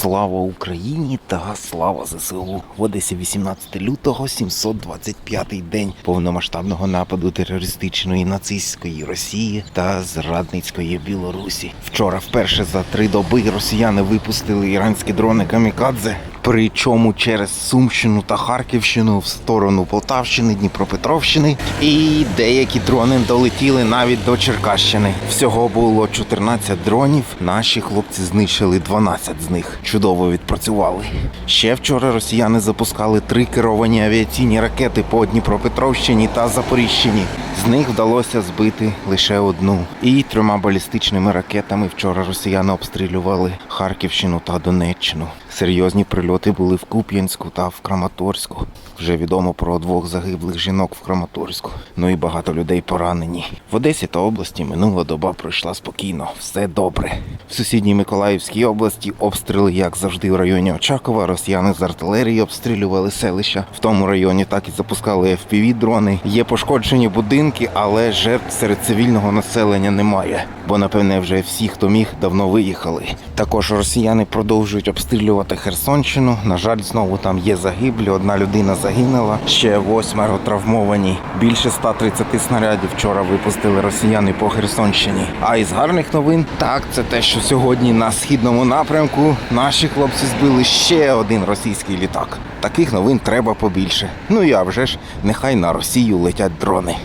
Слава Україні та слава ЗСУ. В Одесі 18 лютого, 725-й день повномасштабного нападу терористичної нацистської Росії та зрадницької Білорусі. Вчора вперше за три доби росіяни випустили іранські дрони камікадзе. Причому через Сумщину та Харківщину в сторону Полтавщини, Дніпропетровщини, і деякі дрони долетіли навіть до Черкащини. Всього було 14 дронів. Наші хлопці знищили 12 з них. Чудово відпрацювали. Ще вчора росіяни запускали три керовані авіаційні ракети по Дніпропетровщині та Запоріжчині. З них вдалося збити лише одну. І трьома балістичними ракетами вчора росіяни обстрілювали Харківщину та Донеччину. Серйозні прильоти були в Куп'янську та в Краматорську. Вже відомо про двох загиблих жінок в Краматорську. Ну і багато людей поранені. В Одесі та області минула доба пройшла спокійно. Все добре. В сусідній Миколаївській області обстріли, як завжди, в районі Очакова. Росіяни з артилерії обстрілювали селища. В тому районі так і запускали fpv дрони. Є пошкоджені будинки, але жертв серед цивільного населення немає. Бо, напевне, вже всі, хто міг, давно виїхали. Також росіяни продовжують обстрілювати Херсонщину. На жаль, знову там є загиблі. Одна людина загинула, ще восьмеро травмовані. Більше 130 снарядів вчора випустили росіяни по Херсонщині. А із гарних новин, так, це те, що сьогодні на східному напрямку наші хлопці збили ще один російський літак. Таких новин треба побільше. Ну а вже ж, нехай на Росію летять дрони.